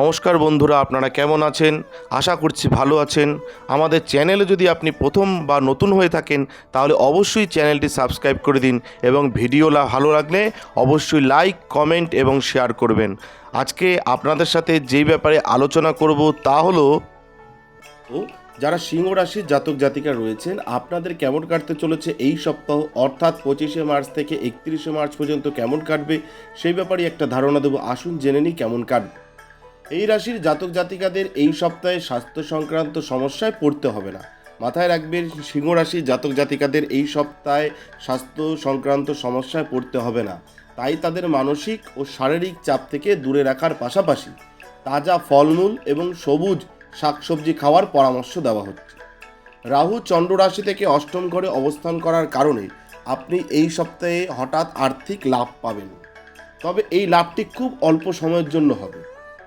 নমস্কার বন্ধুরা, আপনারা কেমন আছেন? আশা করছি ভালো আছেন। আমাদের চ্যানেলে যদি আপনি প্রথম বা নতুন হয়ে থাকেন, তাহলে অবশ্যই চ্যানেলটি সাবস্ক্রাইব করে দিন এবং ভিডিও ভালো লাগলে অবশ্যই লাইক, কমেন্ট এবং শেয়ার করবেন। আজকে আপনাদের সাথে যেই ব্যাপারে আলোচনা করব তা হলো, যারা সিংহ রাশির জাতক জাতিকা রয়েছেন, আপনাদের কেমন কাটতে চলেছে এই সপ্তাহ? অর্থাৎ পঁচিশে মার্চ থেকে একত্রিশে মার্চ পর্যন্ত কেমন কাটবে? সেই ব্যাপারে একটা ধারণা দেবো। আসুন জেনে নিই কেমন কাটবে। এই রাশির জাতক জাতিকাদের এই সপ্তাহে স্বাস্থ্য সংক্রান্ত সমস্যায় পড়তে হবে না। মাথায় রাখবেন, সিংহ রাশির জাতক জাতিকাদের এই সপ্তাহে স্বাস্থ্য সংক্রান্ত সমস্যায় পড়তে হবে না। তাই তাদের মানসিক ও শারীরিক চাপ থেকে দূরে রাখার পাশাপাশি তাজা ফলমূল এবং সবুজ শাকসবজি খাওয়ার পরামর্শ দেওয়া হচ্ছে। রাহু চন্দ্র রাশি থেকে অষ্টম ঘরে অবস্থান করার কারণে আপনি এই সপ্তাহে হঠাৎ আর্থিক লাভ পাবেন। তবে এই লাভটি খুব অল্প সময়ের জন্য হবে।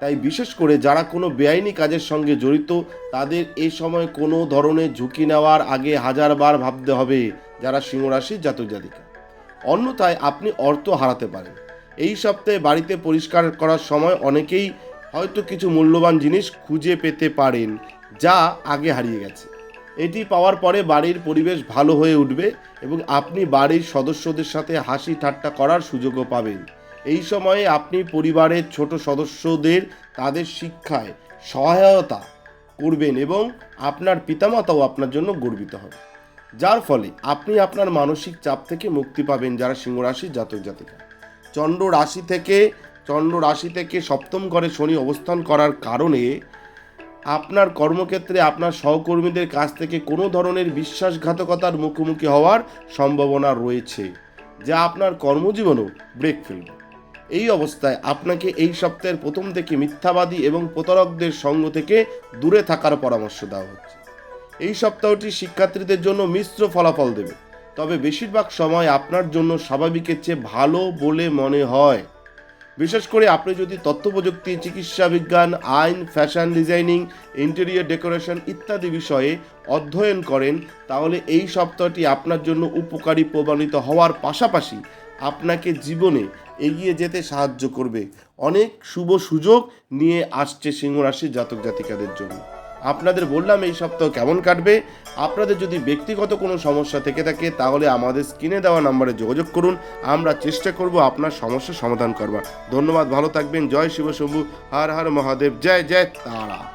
তাই বিশেষ করে যারা কোনো বেআইনি কাজের সঙ্গে জড়িত, তাদের এই সময় কোনো ধরনের ঝুঁকি নেওয়ার আগে হাজারবার ভাবতে হবে যারা সিংহরাশির জাতক জাতিকা। অন্যথায় আপনি অর্থ হারাতে পারেন। এই সপ্তাহে বাড়িতে পরিষ্কার করার সময় অনেকেই হয়তো কিছু মূল্যবান জিনিস খুঁজে পেতে পারেন, যা আগে হারিয়ে গেছে। এটি পাওয়ার পরে বাড়ির পরিবেশ ভালো হয়ে উঠবে এবং আপনি বাড়ির সদস্যদের সাথে হাসি ঠাট্টা করার সুযোগও পাবেন। এই সময়ে আপনি পরিবারের ছোট সদস্যদের তাদের শিক্ষায় সহায়তা করবেন এবং আপনার পিতামাতাও আপনার জন্য গর্বিত হবে। যার ফলে আপনি আপনার মানসিক চাপ থেকে মুক্তি পাবেন যারা সিংহ রাশির জাতক জাতিকা। চন্দ্র রাশি থেকে, চন্দ্র রাশি থেকে সপ্তম ঘরে শনি অবস্থান করার কারণে আপনার কর্মক্ষেত্রে আপনার সহকর্মীদের কাছ থেকে কোনো ধরনের বিশ্বাসঘাতকতার মুখোমুখি হওয়ার সম্ভাবনা রয়েছে, যা আপনার কর্মজীবনেও ব্রেক ফেলবে। এই অবস্থায় আপনাকে এই সপ্তাহের প্রথম থেকে মিথ্যাবাদী এবং প্রতারকদের সঙ্গ থেকে দূরে থাকার পরামর্শ দেওয়া হচ্ছে। এই সপ্তাহটি শিক্ষার্থীদের জন্য মিশ্র ফলাফল দেবে। তবে বেশিরভাগ সময় আপনার জন্য স্বাভাবিকের চেয়ে ভালো বলে মনে হয়। বিশেষ করে আপনি যদি তথ্য প্রযুক্তি চিকিৎসা বিজ্ঞান, আইন, ফ্যাশন ডিজাইনিং, ইন্টেরিয়ার ডেকোরেশন ইত্যাদি বিষয়ে অধ্যয়ন করেন, তাহলে এই সপ্তাহটি আপনার জন্য উপকারী প্রমাণিত হওয়ার পাশাপাশি আপনাকে জীবনে এগিয়ে যেতে সাহায্য করবে। অনেক শুভ সুযোগ নিয়ে আসছে সিংহ রাশির জাতক জাতিকাদের জন্য। আপনাদের বললাম এই সপ্তাহ কেমন কাটবে? আপনাদের যদি ব্যক্তিগত কোনো সমস্যা থেকে থাকে, তাহলে আমাদের স্ক্রিনে দেওয়া নাম্বারে যোগাযোগ করুন। আমরা চেষ্টা করব আপনার সমস্যার সমাধান করবার। ধন্যবাদ, ভালো থাকবেন। জয় শিব শম্ভু। হর হর মহাদেব। জয় জয় তারা।